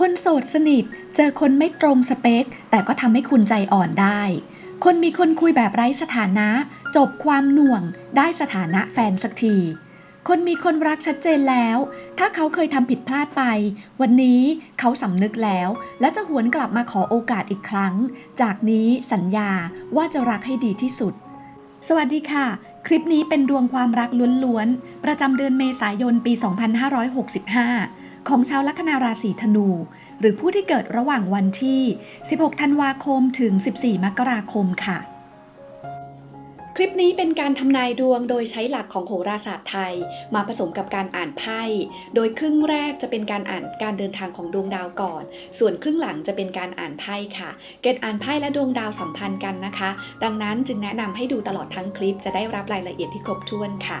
คนโสดสนิทเจอคนไม่ตรงสเปค แต่ก็ทำให้คุณใจอ่อนได้ คนมีคนคุยแบบไร้สถานะ จบความหน่วง ได้สถานะแฟนสักที คนมีคนรักชัดเจนแล้ว ถ้าเขาเคยทำผิดพลาดไป วันนี้เขาสำนึกแล้ว และจะหวนกลับมาขอโอกาสอีกครั้ง จากนี้สัญญาว่าจะรักให้ดีที่สุด สวัสดีค่ะ คลิปนี้เป็นดวงความรักล้วนๆประจำเดือนเมษายนปี 2565 ของชาวลัคนาราศีธนู หรือผู้ที่เกิดระหว่างวันที่ 16 ธันวาคมถึง 14 มกราคมค่ะ คลิปนี้เป็นการทำนายดวงโดยใช้หลักของโหราศาสตร์ไทย มาผสมกับการอ่านไพ่ โดยครึ่งแรกจะเป็นการอ่านการเดินทางของดวงดาวก่อน ส่วนครึ่งหลังจะเป็นการอ่านไพ่ค่ะ เกตอ่านไพ่และดวงดาวสัมพันธ์กันนะคะ ดังนั้นจึงแนะนำให้ดูตลอดทั้งคลิปจะได้รับรายละเอียดที่ครบถ้วนค่ะ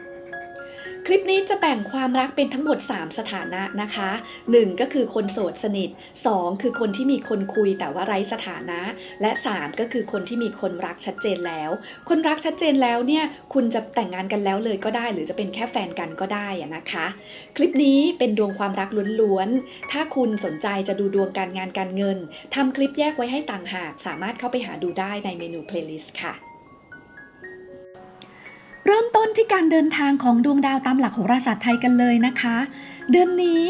คลิปนี้จะแบ่งความรักเป็นทั้งหมด 3 สถานะนะคะ 1 ก็คือคนโสดสนิท 2 คือคนที่มีคนคุยแต่ว่าไร้สถานะ และ 3 ก็คือคนที่มีคนรักชัดเจนแล้ว คนรักชัดเจนแล้วเนี่ยคุณจะแต่งงานกันแล้วเลยก็ได้ หรือจะเป็นแค่แฟนกันก็ได้นะคะ คลิปนี้เป็นดวงความรักล้วนๆ ถ้าคุณสนใจจะดูดวงการงานการเงินทำคลิปแยกไว้ให้ต่างหาก สามารถเข้าไปหาดูได้ในเมนู playlist ค่ะ เริ่มต้นที่การเดินทางของดวงดาวตามหลักโหราศาสตร์ไทยกันเลยนะคะ เดือนนี้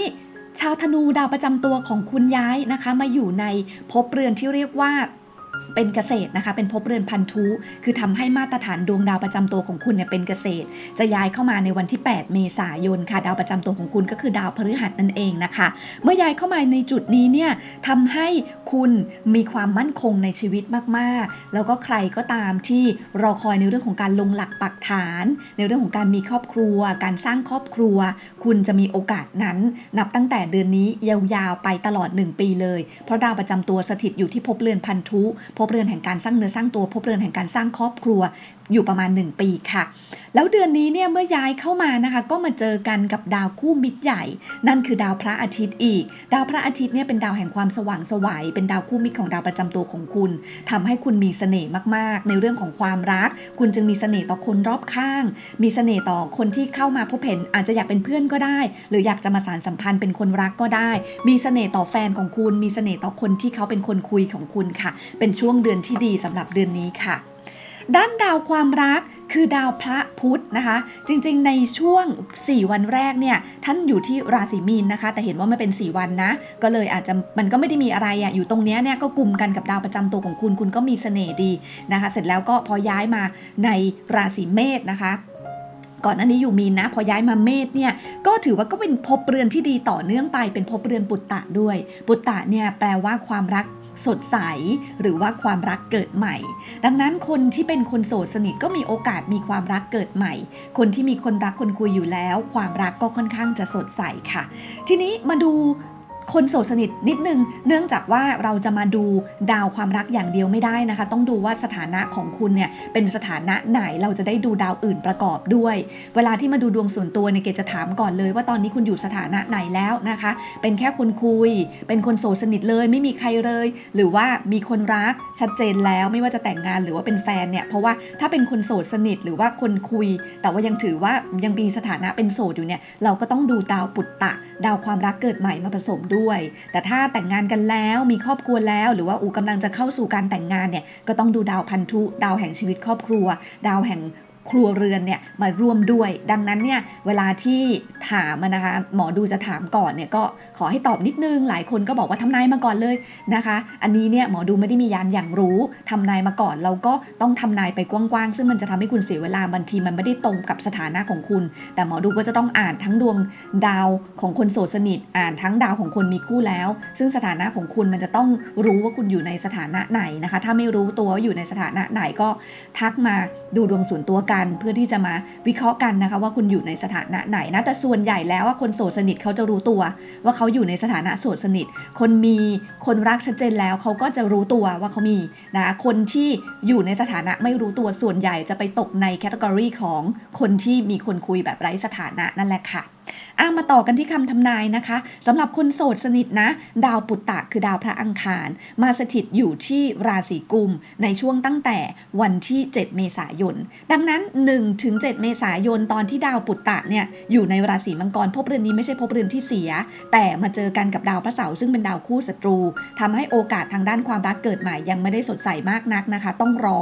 ชาวธนูดาวประจำตัวของคุณย้ายนะคะ มาอยู่ในภพเรือนที่เรียกว่า เป็นเกษตรนะคะ เป็นภพเรือนพันธุ คือทำให้มาตรฐานดวงดาวประจำตัวของคุณเนี่ยเป็นเกษตร จะย้ายเข้ามาในวันที่ 8 เมษายนค่ะ ดาวประจำตัวของคุณก็คือดาวพฤหัสนั่นเองนะคะ เมื่อย้ายเข้ามาในจุดนี้เนี่ยทำให้คุณมีความมั่นคงในชีวิตมากๆ แล้วก็ใครก็ตามที่รอคอยในเรื่องของการลงหลักปักฐาน ในเรื่องของการมีครอบครัว การสร้างครอบครัว คุณจะมีโอกาสนั้น นับตั้งแต่เดือนนี้ยาวๆไปตลอด 1 ปีเลย เพราะดาวประจำตัวสถิตอยู่ที่ภพเรือนพันธุภพเรือนแห่งการสร้างเนื้อสร้างตัวภพเรือนแห่งการสร้างครอบครัวอยู่ประมาณ 1 ปีค่ะ แล้วเดือนนี้เนี่ยเมื่อย้ายเข้ามานะคะ ก็มาเจอกันกับดาวคู่มิตรใหญ่ นั่นคือดาวพระอาทิตย์อีก ดาวพระอาทิตย์เนี่ยเป็นดาวแห่งความสว่างสวัยเป็นดาวคู่มิตรของดาวประจำตัวของคุณทำให้คุณมีเสน่ห์มากๆ ในเรื่องของความรัก คุณจึงมีเสน่ห์ต่อคนรอบข้าง มีเสน่ห์ต่อคนที่เข้ามาพบเห็นอาจจะอยากเป็นเพื่อนก็ได้ หรืออยากจะมาสานสัมพันธ์เป็นคนรักก็ได้ มีเสน่ห์ต่อแฟนของคุณ มีเสน่ห์ต่อคนที่เขาเป็นคนคุยของคุณค่ะ เป็นช่วงวงเดือนที่ดีสำหรับเดือนนี้ค่ะ ด้านดาวความรักคือดาวพระพุธนะคะ จริงๆ ในช่วง 4 วันแรกเนี่ยท่านอยู่ที่ราศีมีนนะคะ แต่เห็นว่ามันเป็น 4 วันนะ ก็เลยอาจจะมันก็ไม่ได้มีอะไรอะอยู่ตรงเนี้ยเนี่ยก็กลุ่มกันกับดาวประจำตัวของคุณ คุณก็มีเสน่ห์ดีนะคะ เสร็จแล้วก็พอย้ายมาในราศีเมษนะคะก่อนหน้านี้อยู่มีนนะ พอย้ายมาเมษเนี่ยก็ถือว่าก็เป็นภพเรือนที่ดีต่อเนื่องไปเป็นภพเรือนปุตตะด้วย ปุตตะเนี่ยแปลว่าความรัก สดใส หรือว่าความรักเกิดใหม่ ดังนั้นคนที่เป็นคนโสดสนิทก็มีโอกาสมีความรักเกิดใหม่ คนที่มีคนรักคนคุยอยู่แล้ว ความรักก็ค่อนข้างจะสดใสค่ะ ทีนี้มาดู คนโสดสนิทนิดนึง เนื่องจากว่าเราจะมาดูดาวความรักอย่างเดียวไม่ได้นะคะ ต้องดูว่าสถานะของคุณเนี่ยเป็นสถานะไหนเราจะได้ดูดาวอื่นประกอบด้วย เวลาที่มาดูดวงส่วนตัวเนี่ยเกจะถามก่อนเลย ว่าตอนนี้คุณอยู่สถานะไหนแล้วนะคะ เป็นแค่คนคุย เป็นคนโสดสนิทเลยไม่มีใครเลย หรือว่ามีคนรักชัดเจนแล้วไม่ว่าจะแต่งงานหรือว่าเป็นแฟนเนี่ยเพราะว่าถ้าเป็นคนโสดสนิทหรือว่าคนคุย แต่ว่ายังถือว่ายังมีสถานะเป็นโสดอยู่เนี่ยเราก็ต้องดูดาวปุตตะ ดาวความรักเกิดใหม่มาผสมด้วย แต่ถ้าแต่งงานกันแล้วมีครอบครัวแล้ว หรือว่าอูกำลังจะเข้าสู่การแต่งงานเนี่ยก็ต้องดูดาวพันธุ ดาวแห่งชีวิตครอบครัว ดาวแห่ง ครัวเรือนเนี่ยมาร่วมด้วย ดังนั้นเนี่ยเวลาที่ถามนะคะหมอดูจะถามก่อนเนี่ยก็ขอให้ตอบนิดนึง หลายคนก็บอกว่าทำนายมาก่อนเลยนะคะ อันนี้เนี่ยหมอดูไม่ได้มียานอย่างรู้ทำนายมาก่อนเราก็ต้องทำนายไปกว้างๆ ซึ่งมันจะทำให้คุณเสียเวลาบางทีมันไม่ได้ตรงกับสถานะของคุณ แต่หมอดูก็จะต้องอ่านทั้งดวงดาวของคนโสดสนิท อ่านทั้งดาวของคนมีคู่แล้ว ซึ่งสถานะของคุณมันจะต้องรู้ว่าคุณอยู่ในสถานะไหนนะคะ ถ้าไม่รู้ตัวว่าอยู่ในสถานะไหนก็ทักมาดูดวงส่วนตัวกันเพื่อที่จะมาวิเคราะห์กันนะคะ ว่าคุณอยู่ในสถานะไหนนะแต่ส่วนใหญ่แล้วว่าคนโสดสนิทเขาจะรู้ตัว ว่าเขาอยู่ในสถานะโสดสนิท คนมีคนรักชัดเจนแล้วเขาก็จะรู้ตัวว่าเขามีนะคนที่อยู่ในสถานะไม่รู้ตัวส่วนใหญ่จะไปตกในแคตตากรีของคนที่มีคนคุยแบบไร้สถานะนั่นแหละค่ะอะมาต่อกันที่คำทำนายนะคะสำหรับคนโสดสนิทนะ ดาวปุตตะคือดาวพระอังคาร มาสถิตอยู่ที่ราศีกุม ในช่วงตั้งแต่วันที่ 7 เมษายน ดังนั้น1ถึง7เมษายนตอนที่ดาวปุตตะเนี่ยอยู่ในราศีมังกรภพเรือนนี้ไม่ใช่ภพเรือนที่เสีย แต่มาเจอกันกับดาวพระเสาร์ซึ่งเป็นดาวคู่ศัตรูทำให้โอกาสทางด้านความรักเกิดใหม่ยังไม่ได้สดใสมากนักนะคะ ต้องรอ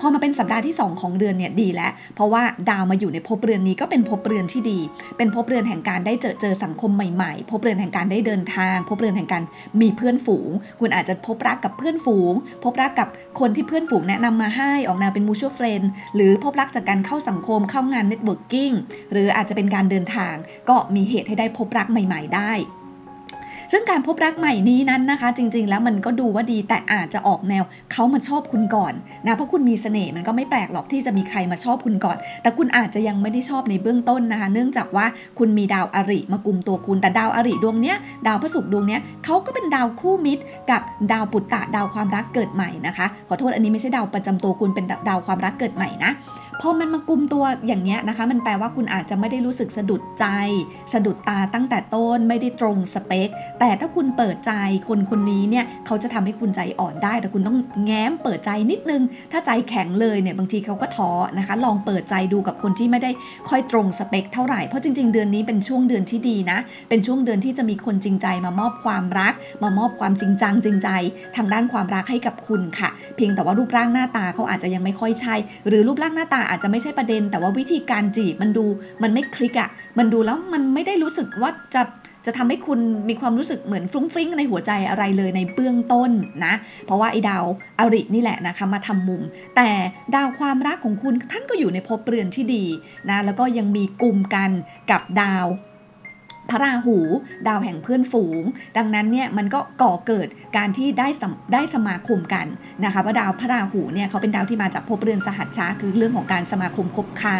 พอมาเป็นสัปดาห์ที่ 2 ของเดือนเนี่ยดีแล้ว เพราะว่าดาวมาอยู่ในภพเรือนนี้ก็เป็นภพเรือนที่ดี เป็นภพเรือนอนแห่งการได้เจอเจอสังคมใหม่ๆ พบเรือนแห่งการได้เดินทาง พบเรือนแห่งการมีเพื่อนฝูง คุณอาจจะพบรักกับเพื่อนฝูง พบรักกับคนที่เพื่อนฝูงแนะนำมาให้ออกแนวเป็นมูชัวเฟรนหรือพบรักจากการเข้าสังคมเข้างานเน็ตเวิร์กิ้งหรืออาจจะเป็นการเดินทาง ก็มีเหตุให้ได้พบรักใหม่ ๆ ได้ ซึ่งการพบรักใหม่นี้นั้นนะคะ จริง ๆ แล้วมันก็ดูว่าดีแต่อาจจะออกแนวเขามาชอบคุณก่อนนะเพราะคุณมีเสน่ห์มันก็ไม่แปลกหรอกที่จะมีใครมาชอบคุณก่อน แต่คุณอาจจะยังไม่ได้ชอบในเบื้องต้นนะคะ เนื่องจากว่าคุณมีดาวอริมากลุ่มตัวคุณแต่ดาวอริดวงเนี้ยดาวพระศุกร์ดวงเนี้ยเขาก็เป็นดาวคู่มิตร กับดาวปุตตะดาวความรักเกิดใหม่นะคะ ขอโทษอันนี้ไม่ใช่ดาวประจำตัวคุณเป็นดาวความรักเกิดใหม่นะ พอมันมากลุ่มตัวอย่างเนี้ยนะคะ มันแปลว่าคุณอาจจะไม่ได้รู้สึกสะดุดใจ สะดุดตาตั้งแต่ต้นไม่ได้ตรงสเปค แต่ถ้าคุณเปิดใจคนคนนี้เนี่ยเขาจะทำให้คุณใจอ่อนได้ แต่คุณต้องแง้มเปิดใจนิดนึง ถ้าใจแข็งเลยเนี่ยบางทีเขาก็ท้อนะคะ ลองเปิดใจดูกับคนที่ไม่ได้ค่อยตรงสเปคเท่าไหร่เพราะจริง ๆ เดือนนี้เป็นช่วงเดือนที่ดีนะ เป็นช่วงเดือนที่จะมีคนจริงใจมามอบความรัก มามอบความจริงจังจริงใจ ทางด้านความรักให้กับคุณค่ะ เพียงแต่ว่ารูปร่างหน้าตาเขาอาจจะยังไม่ค่อยใช่ หรือรูปร่างหน้าตาอาจจะไม่ใช่ประเด็น แต่ว่าวิธีการจีบมันดูมันไม่คลิกอะ่ะมันดูแล้วมันไม่ได้รู้สึกว่าจะจะทำให้คุณมีความรู้สึกเหมือนฟรุ้งฟริ้งในหัวใจอะไรเลยในเบื้องต้นนะ เพราะว่าไอ้ดาวอรินี่แหละนะคะมาทำมุม แต่ดาวความรักของคุณท่านก็อยู่ในภพเรือนที่ดีนะแล้วก็ยังมีกลุ่มกันกับดาว พระราหูดาวแห่งเพื่อนฝูง ดังนั้นเนี่ยมันก็ก่อเกิดการที่ได้ได้สมาคมกันนะคะว่าดาวพระราหูเนี่ยเขาเป็นดาวที่มาจากภพเรือนสหัชชาคือเรื่องของการสมาคมคบค้า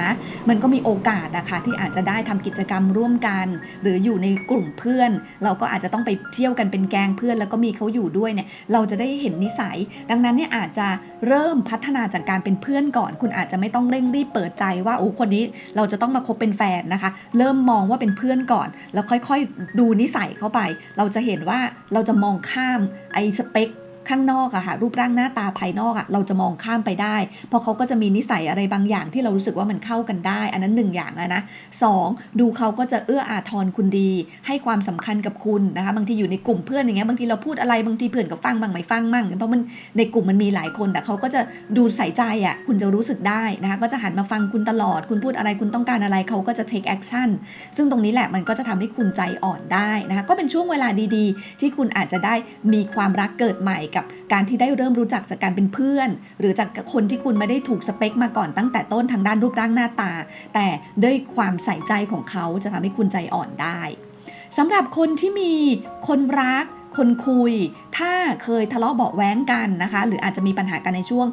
มันก็มีโอกาสนะคะที่อาจจะได้ทำกิจกรรมร่วมกัน หรืออยู่ในกลุ่มเพื่อน เราก็อาจจะต้องไปเที่ยวกันเป็นแกงเพื่อน แล้วก็มีเขาอยู่ด้วยเนี่ยเราจะได้เห็นนิสัย ดังนั้นเนี่ยอาจจะเริ่มพัฒนาจากการเป็นเพื่อนก่อน คุณอาจจะไม่ต้องเร่งรีบเปิดใจว่าโอ้คนนี้เราจะต้องมาคบเป็นแฟนนะคะ เริ่มมองว่าเป็นเพื่อนก่อนแล้วค่อยๆดูนิสัยเข้าไป เราจะเห็นว่าเราจะมองข้ามไอ้สเปค ข้างนอกอะค่ะรูปร่างหน้าตาภายนอกอะเราจะมองข้ามไปได้ เพราะเขาก็จะมีนิสัยอะไรบางอย่างที่เรารู้สึกว่ามันเข้ากันได้ อันนั้นหนึ่งอย่างอะนะสองดูเขาก็จะเอื้ออาทรคุณดี ให้ความสำคัญกับคุณนะคะบางทีอยู่ในกลุ่มเพื่อนอย่างเงี้ยบางทีเราพูดอะไรบางทีเพื่อนก็ฟังบางไม่ฟังมั่งเพราะมันในกลุ่มมันมีหลายคนแต่เขาก็จะดูใส่ใจอะคุณจะรู้สึกได้นะคะก็จะหันมาฟังคุณตลอด คุณพูดอะไรคุณต้องการอะไรเขาก็จะ take action ซึ่งตรงนี้แหละมันก็จะทำให้คุณใจอ่อนได้นะคะก็เป็นช่วงเวลาดีๆ ที่คุณอาจจะได้มีความรักเกิดใหม่กับการที่ได้เริ่มรู้จักจากการเป็นเพื่อน หรือจากคนที่คุณไม่ได้ถูกสเปคมาก่อนตั้งแต่ต้นทางด้านรูปร่างหน้าตา แต่ด้วยความใส่ใจของเขาจะทำให้คุณใจอ่อนได้สำหรับคนที่มีคนรัก คนคุย ถ้าเคยทะเลาะเบาแว้งกันนะคะ หรืออาจจะมีปัญหากันในช่วง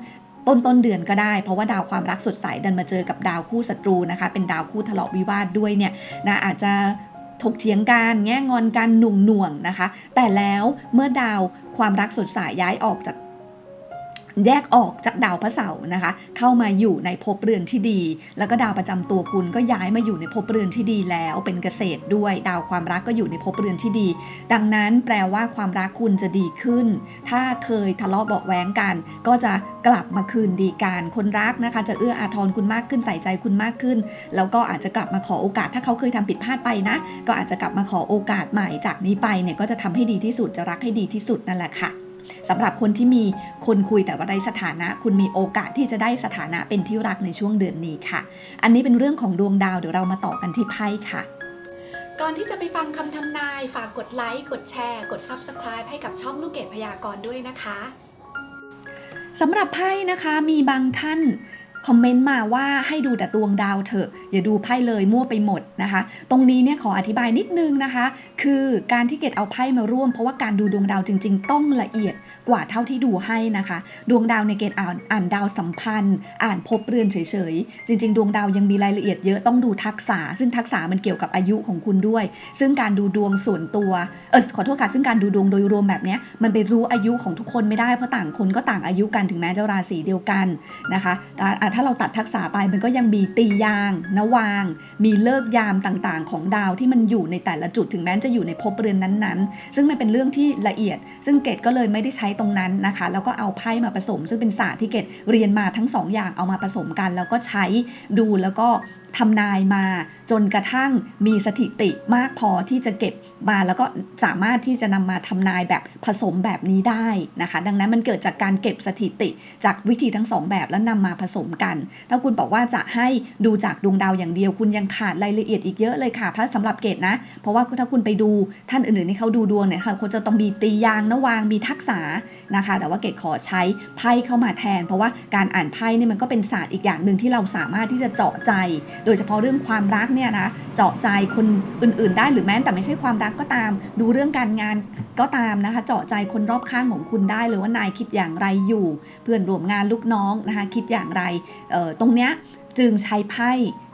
ต้นต้นเดือนก็ได้ เพราะว่าดาวความรักสดใสดันมาเจอกับดาวคู่ศัตรูนะคะ เป็นดาวคู่ทะเลาะวิวาทด้วยเนี่ยนะอาจจะ ถกเถียงกันแง่งอนกันหนุ่งหน่วงนะคะ แต่แล้วเมื่อดาวความรักสดใสย้ายออกจาก แยกออกจากดาวพระเสาร์นะคะ เข้ามาอยู่ในภพเรือนที่ดี แล้วก็ดาวประจำตัวคุณก็ย้ายมาอยู่ในภพเรือนที่ดีแล้วเป็นเกษตรด้วย ดาวความรักก็อยู่ในภพเรือนที่ดี ดังนั้นแปลว่าความรักคุณจะดีขึ้น ถ้าเคยทะเลาะเบาะแว้งกัน ก็จะกลับมาคืนดีกันคนรักนะคะ จะเอื้ออาทรคุณมากขึ้นใส่ใจคุณมากขึ้น แล้วก็อาจจะกลับมาขอโอกาส ถ้าเขาเคยทำผิดพลาดไปนะ ก็อาจจะกลับมาขอโอกาสใหม่จากนี้ไปเนี่ยก็จะทำให้ดีที่สุดจะรักให้ดีที่สุดนั่นแหละค่ะ สำหรับคนที่มีคนคุยแต่ว่าไร้สถานะ คุณมีโอกาสที่จะได้สถานะเป็นที่รักในช่วงเดือนนี้ค่ะ อันนี้เป็นเรื่องของดวงดาวเดี๋ยวเรามาต่อกันที่ไพ่ค่ะก่อนที่จะไปฟังคำทำนาย ฝากกดไลค์ กดแชร์ กด Subscribe ให้กับช่องลูกเกดพยากรณ์ด้วยนะคะสำหรับไพ่นะคะมีบางท่าน คอมเมนต์มาว่าให้ดูแต่ดวงดาวเถอะ อย่าดูไพ่เลยมั่วไปหมดนะคะ ตรงนี้เนี่ยขออธิบายนิดนึงนะคะ คือการที่เกดเอาไพ่มาร่วม เพราะว่าการดูดวงดาวจริง ๆ ต้องละเอียดกว่าเท่าที่ดูให้นะคะ ดวงดาวในเกดอ่านอ่านดาวสัมพันธ์ อ่านภพเรือนเฉยๆ จริง ๆ ดวงดาวยังมีรายละเอียดเยอะต้องดูทักษะ ซึ่งทักษะมันเกี่ยวกับอายุของคุณด้วย ซึ่งการดูดวงส่วนตัวเออขอโทษค่ะซึ่งการดูดวงโดยรวมแบบนี้มันไปรู้อายุของทุกคนไม่ได้เพราะต่างคนก็ต่างอายุกันถึงแม้จะราศีเดียวกันนะคะถ้าเราตัดทักษะไปมันก็ยังมีตียางนวาง มีเลิกยามต่างๆ ของดาวที่มันอยู่ในแต่ละจุดถึงแม้จะอยู่ในภพเรือนนั้นๆ ซึ่งมันเป็นเรื่องที่ละเอียด ซึ่งเกตก็เลยไม่ได้ใช้ตรงนั้นนะคะ แล้วก็เอาไพ่มาผสม ซึ่งเป็นศาสตร์ที่เกตเรียนมาทั้งสองอย่างเอามาผสมกัน แล้วก็ใช้ดูแล้วก็ ทำนายมาจนกระทั่งมีสถิติมากพอที่จะเก็บมาแล้วก็สามารถที่จะนำมาทำนายแบบผสมแบบนี้ได้นะคะ ดังนั้นมันเกิดจากการเก็บสถิติจากวิธีทั้งสองแบบแล้วนำมาผสมกัน ถ้าคุณบอกว่าจะให้ดูจากดวงดาวอย่างเดียว คุณยังขาดรายละเอียดอีกเยอะเลยค่ะเพราะสำหรับเกตนะ เพราะว่าถ้าคุณไปดูท่านอื่นๆที่เขาดูดวงเนี่ยค่ะเขาจะต้องมีตียางนะวางมีทักษะนะคะ แต่ว่าเกตขอใช้ไพ่เข้ามาแทน เพราะว่าการอ่านไพ่เนี่ยมันก็เป็นศาสตร์อีกอย่างหนึ่งที่เราสามารถที่จะเจาะใจโดยเฉพาะเรื่องความรักเนี่ยนะเจาะใจคนอื่น ๆ ได้หรือแม้แต่ไม่ใช่ความรักก็ตาม ดูเรื่องการงานก็ตามนะคะ เจาะใจคนรอบข้างของคุณได้เลยว่านายคิดอย่างไรอยู่ เพื่อนร่วมงานลูกน้องนะคะคิดอย่างไรตรงเนี้ยจึงใช้ไพ่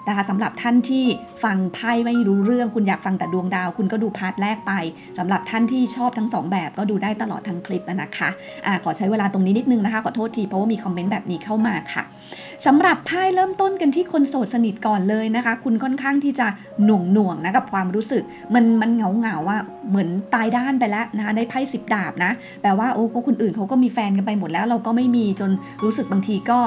นะคะสำหรับท่านที่ฟังไพ่ไม่รู้เรื่องคุณอยากฟังแต่ดวงดาว คุณก็ดูพาร์ทแรกไปสำหรับท่านที่ชอบทั้งสองแบบก็ดูได้ตลอดทั้งคลิปนะคะอะขอใช้เวลาตรงนี้นิดนึงนะคะขอโทษทีเพราะว่ามีคอมเมนต์แบบนี้เข้ามาค่ะสำหรับไพ่เริ่มต้นกันที่คนโสดสนิทก่อนเลยนะคะ คุณค่อนข้างที่จะหน่วงหน่วงนะกับความรู้สึก มันมันเหงาเหงาว่าเหมือนตายด้านไปแล้วนะคะได้ไพ่สิบดาบนะแปลว่าโอ้ก็คนอื่นเขาก็มีแฟนกันไปหมดแล้ว เราก็ไม่มีจนรู้สึกบางทีก็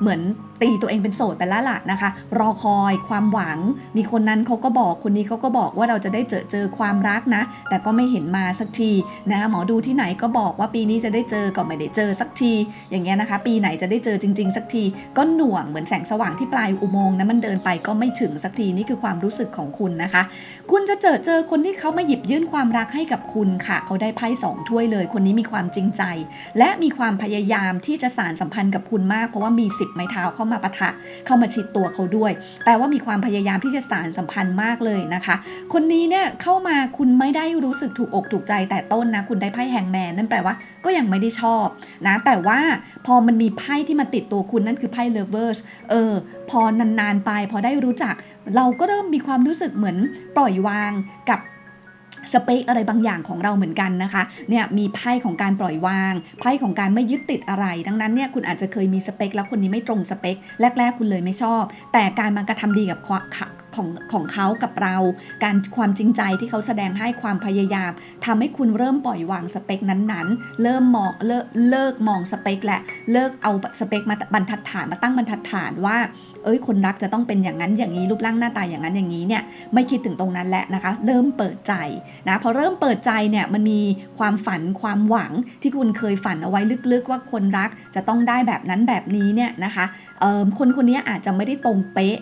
เหมือนตีตัวเองเป็นโสดไปแล้วล่ะนะคะ รอคอยความหวัง มีคนนั้นเขาก็บอกคนนี้เขาก็บอกว่าเราจะได้เจอเจอความรักนะ แต่ก็ไม่เห็นมาสักทีนะคะหมอดูที่ไหนก็บอกว่าปีนี้จะได้เจอก็ไม่ได้เจอสักที อย่างเงี้ยนะคะ ปีไหนจะได้เจอจริง ๆ สักที ก็หน่วงเหมือนแสงสว่างที่ปลายอุโมงค์นะมันเดินไปก็ไม่ถึงสักทีนี่คือความรู้สึกของคุณนะคะ คุณจะเจอเจอคนที่เขามาหยิบยื่นความรักให้กับคุณค่ะ เขาได้ไพ่สองถ้วยเลย คนนี้มีความจริงใจ และมีความพยายามที่จะสารสัมพันธ์กับคุณมากเพราะว่ามีสบไม้เท้าเข้ามาปะทะเข้ามาชิดตัวเขาด้วย แปลว่ามีความพยายามที่จะสารสัมพันธ์มากเลยนะคะ คนนี้เนี่ยเข้ามาคุณไม่ได้รู้สึกถูกอกถูกใจแต่ต้นนะคุณได้ไพ่แฮงแมนนั่นแปลว่าก็ยังไม่ได้ชอบนะแต่ว่าพอมันมีไพ่ที่มาติดตัวคุณนั่นคือไพ่เลเวอร์สเออพอนานๆไปพอได้รู้จัก เราก็เริ่มมีความรู้สึกเหมือนปล่อยวางกับ สเปคอะไรบางอย่างของเราเหมือนกันนะคะเนี่ยมีไพ่ของการปล่อยวางไพ่ของการไม่ยึดติดอะไร ดังนั้นเนี่ยคุณอาจจะเคยมีสเปคแล้วคนนี้ไม่ตรงสเปคแรกๆคุณเลยไม่ชอบ แต่การมากระทำดีกับความ ของของเขากับเรา การความจริงใจที่เขาแสดงให้ความพยายามทำให้คุณเริ่มปล่อยวางสเปคนั้นๆ เริ่มมองเลิกเลิกมองสเปคและเลิกเอาสเปคมาบรรทัดฐานมาตั้งบรรทัดฐานว่า เอ้ยคนรักจะต้องเป็นอย่างนั้นอย่างนี้รูปร่างหน้าตาอย่างนั้นอย่างนี้เนี่ยไม่คิดถึงตรงนั้นแหละนะคะ เริ่มเปิดใจนะพอเริ่มเปิดใจเนี่ยมันมีความฝันความหวังที่คุณเคยฝันเอาไว้ลึกๆ ว่าคนรักจะต้องได้แบบนั้นแบบนี้เนี่ยนะคะเออคนคนนี้อาจจะไม่ได้ตรงเป๊ะ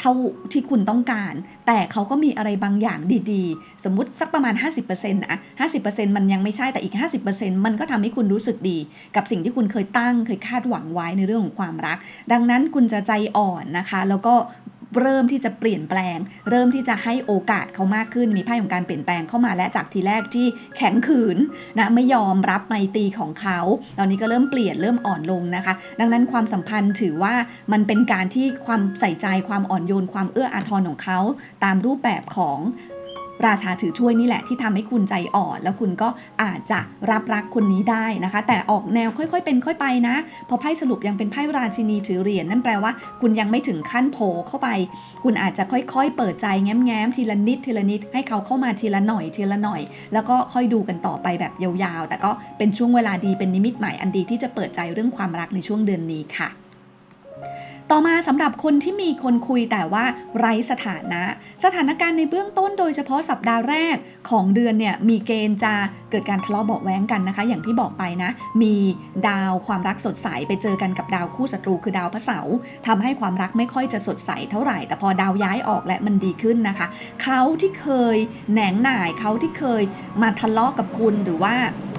เท่าที่คุณต้องการ แต่เขาก็มีอะไรบางอย่างดีๆ สมมุติสักประมาณ 50%นะ50%มันยังไม่ใช่แต่อีก 50%มันก็ทำให้คุณรู้สึกดี กับสิ่งที่คุณเคยตั้งเคยคาดหวังไว้ในเรื่องของความรัก ดังนั้นคุณจะใจอ่อนนะคะ แล้วก็ เริ่มที่จะเปลี่ยนแปลง เริ่มที่จะให้โอกาสเขามากขึ้นมีไพ่ของการเปลี่ยนแปลงเข้ามาและจากทีแรกที่แข็งขืนนะไม่ยอมรับไมตรีของเขา ตอนนี้ก็เริ่มเปลี่ยนเริ่มอ่อนลงนะคะ ดังนั้นความสัมพันธ์ถือว่ามันเป็นการที่ความใส่ใจความอ่อนโยนความเอื้ออาทรของเขา ตามรูปแบบของ ราชาถือถ้วยนี่แหละที่ทำให้คุณใจอ่อน แล้วคุณก็อาจจะรับรักคนนี้ได้นะคะ แต่ออกแนวค่อยๆ เป็นค่อยไปนะ พอไพ่สรุปยังเป็นไพ่ราชินีถือเหรียญนั่นแปลว่า คุณยังไม่ถึงขั้นโผล่เข้าไป คุณอาจจะค่อยๆ เปิดใจแง้มๆทีละนิดทีละนิดให้เขาเข้ามาทีละหน่อยทีละหน่อย แล้วก็ค่อยดูกันต่อไปแบบยาวๆ แต่ก็เป็นช่วงเวลาดีเป็นนิมิตใหม่อันดีที่จะเปิดใจเรื่องความรักในช่วงเดือนนี้ค่ะ ต่อมาสำหรับคนที่มีคนคุยแต่ว่าไร้สถานะ สถานการณ์ในเบื้องต้นโดยเฉพาะสัปดาห์แรกของเดือนเนี่ยมีเกณฑ์จะเกิดการทะเลาะเบาะแว้งกันนะคะ อย่างที่บอกไปนะ มีดาวความรักสดใสไปเจอกันกับดาวคู่ศัตรูคือดาวพระเสาร์ทำให้ความรักไม่ค่อยจะสดใสเท่าไหร่ แต่พอดาวย้ายออกและมันดีขึ้นนะคะ เขาที่เคยแหนงหน่ายเขาที่เคยมาทะเลาะกับคุณหรือว่า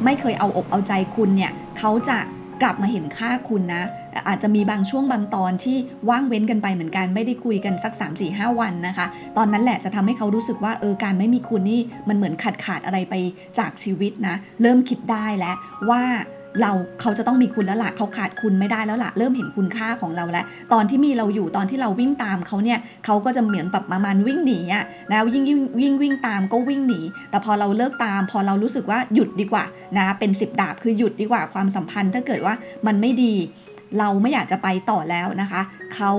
ไม่เคยเอาอกเอาใจคุณเนี่ยเขาจะ กลับมาเห็นค่าคุณนะ อาจจะมีบางช่วงบางตอนที่ว่างเว้นกันไปเหมือนกันไม่ได้คุยกันสัก 3 4 5 วันนะคะ ตอนนั้นแหละจะทำให้เขารู้สึกว่าเออการไม่มีคุณนี่มันเหมือนขาดขาดอะไรไปจากชีวิตนะ เริ่มคิดได้แล้วว่า เราเขาจะต้องมีคุณแล้วล่ะเขาขาดคุณไม่ได้แล้วล่ะเริ่มเห็นคุณค่าของเราแล้ว ตอนที่มีเราอยู่ตอนที่เราวิ่งตามเขาเนี่ยเขาก็จะเหมือนแบบประมาณวิ่งหนีอะนะยิ่งยิ่งวิ่งวิ่งตามก็วิ่งหนี แต่พอเราเลิกตาม พอเรารู้สึกว่าหยุดดีกว่านะเป็นสิบดาบคือหยุดดีกว่าความสัมพันธ์ ถ้าเกิดว่ามันไม่ดี เราไม่อยากจะไปต่อแล้วนะคะเขา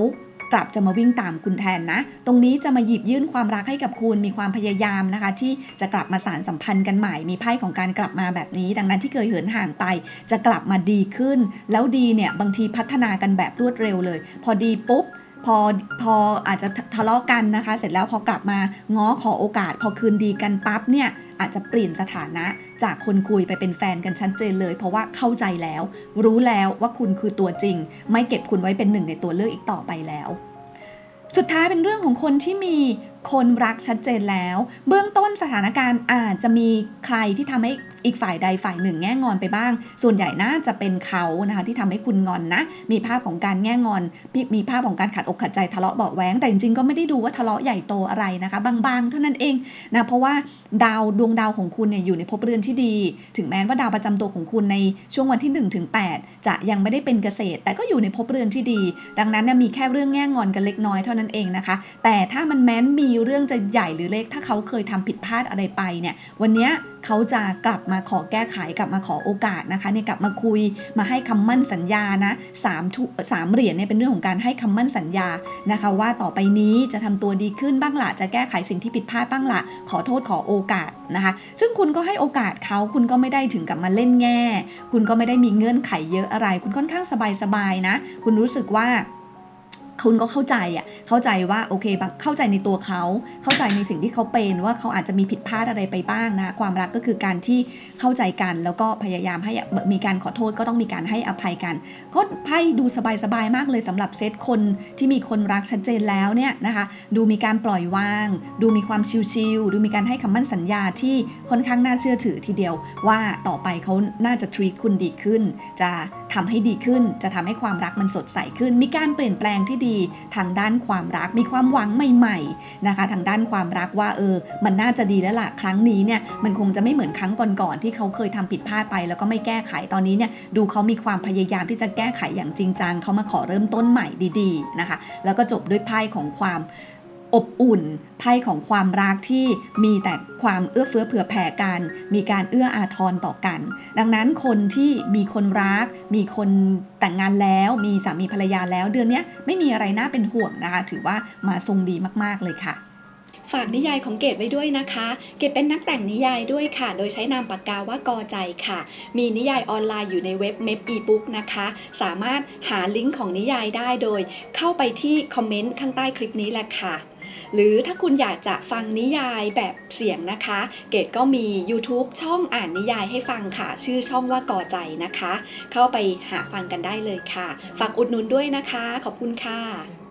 กลับจะมาวิ่งตามคุณแทนนะ ตรงนี้จะมาหยิบยื่นความรักให้กับคุณมีความพยายามนะคะ ที่จะกลับมาสารสัมพันธ์กันใหม่ มีไพ่ของการกลับมาแบบนี้ ดังนั้นที่เคยเหินห่างไป จะกลับมาดีขึ้น แล้วดีเนี่ยบางทีพัฒนากันแบบรวดเร็วเลย พอดีปุ๊บ พอพออาจจะทะเลาะกันนะคะ เสร็จแล้วพอกลับมาง้อขอโอกาส พอคืนดีกันปั๊บเนี่ยอาจจะเปลี่ยนสถานะจากคนคุยไปเป็นแฟนกันชัดเจนเลย เพราะว่าเข้าใจแล้ว รู้แล้วว่าคุณคือตัวจริง ไม่เก็บคุณไว้เป็นหนึ่งในตัวเลือกอีกต่อไปแล้ว สุดท้ายเป็นเรื่องของคนที่มี คนรักชัดเจนแล้ว เบื้องต้นสถานการณ์อาจจะมีใครที่ทำให้อีกฝ่ายใดฝ่ายหนึ่งแง่งอนไปบ้าง ส่วนใหญ่น่าจะเป็นเขานะคะที่ทำให้คุณงอนนะ มีภาพของการแง่งอน มีภาพของการขัดอกขัดใจทะเลาะเบาะแว้งแต่จริงๆก็ไม่ได้ดูว่าทะเลาะใหญ่โตอะไรนะคะ บางๆ เท่านั้นเองนะเพราะว่าดาวดวงดาวของคุณเนี่ยอยู่ในภพเรือนที่ดี ถึงแม้ว่าดาวประจำตัวของคุณในช่วงวันที่1ถึง8จะยังไม่ได้เป็นเกษตร แต่ก็อยู่ในภพเรือนที่ดี ดังนั้นเนี่ยมีแค่เรื่องแง่งอนกันเล็กน้อยเท่านั้นเองนะคะ แต่ถ้ามันแม้นมีเรื่องจะใหญ่หรือเล็ก ถ้าเขาเคยทำผิดพลาดอะไรไปเนี่ยวันนี้เขาจะกลับมาขอแก้ไขกลับมาขอโอกาสนะคะเนี่ยกลับมาคุยมาให้คำมั่นสัญญานะสามทุสามเหรียญเนี่ยเป็นเรื่องของการให้คำมั่นสัญญานะคะ ว่าต่อไปนี้จะทำตัวดีขึ้นบ้างละจะแก้ไขสิ่งที่ผิดพลาดบ้างละขอโทษขอโอกาสนะคะ ซึ่งคุณก็ให้โอกาสเขาคุณก็ไม่ได้ถึงกับมาเล่นแง่ คุณก็ไม่ได้มีเงื่อนไขเยอะอะไร คุณค่อนข้างสบายๆนะ คุณรู้สึกว่า คุณก็เข้าใจอะ เข้าใจว่าโอเคเข้าใจในตัวเขา เข้าใจในสิ่งที่เขาเป็นว่าเขาอาจจะมีผิดพลาดอะไรไปบ้างนะ ความรักก็คือการที่เข้าใจกัน แล้วก็พยายามให้มีการขอโทษก็ต้องมีการให้อภัยกัน ก็ไพ่ดูสบายๆมากเลยสำหรับเซตคนที่มีคนรักชัดเจนแล้วเนี่ยนะคะ ดูมีการปล่อยวาง ดูมีความชิลๆ ดูมีการให้คำมั่นสัญญาที่ค่อนข้างน่าเชื่อถือทีเดียว ว่าต่อไปเขาน่าจะ treat คุณดีขึ้น จะทำให้ดีขึ้น จะทำให้ความรักมันสดใสขึ้น มีการเปลี่ยนแปลงที่ดีทางด้านความรัก มีความหวังใหม่ๆนะคะ ทางด้านความรักว่าเออ มันน่าจะดีแล้วล่ะครั้งนี้เนี่ยมันคงจะไม่เหมือนครั้งก่อนๆที่เขาเคยทำผิดพลาดไป แล้วก็ไม่แก้ไขตอนนี้เนี่ยดูเขามีความพยายามที่จะแก้ไขอย่างจริงจังเขามาขอเริ่มต้นใหม่ดีๆนะคะ แล้วก็จบด้วยไพ่ของความ อบอุ่นไพ่ของความรักที่มีแต่ความเอื้อเฟื้อเผื่อแผ่กัน มีการเอื้ออาทรต่อกัน ดังนั้นคนที่มีคนรัก มีคนแต่งงานแล้ว มีสามีภรรยาแล้วเดือนนี้ไม่มีอะไรน่าเป็นห่วงนะคะ ถือว่ามาทรงดีมากๆเลยค่ะฝากนิยายของเกดไว้ด้วยนะคะ เกดเป็นนักแต่งนิยายด้วยค่ะ โดยใช้นามปากกาว่ากอใจค่ะ มีนิยายออนไลน์อยู่ในเว็บเม p อีบุ๊กนะคะ สามารถหาลิงก์ของนิยายได้โดย เข้าไปที่คอมเมนต์ข้างใต้คลิปนี้แหละค่ะ หรือถ้าคุณอยากจะฟังนิยายแบบเสียงนะคะ เกดก็มี YouTube ช่องอ่านนิยายให้ฟังค่ะ ชื่อช่องว่ากอใจนะคะ เข้าไปหาฟังกันได้เลยค่ะ ฝากอุดหนุนด้วยนะคะ ขอบคุณค่ะ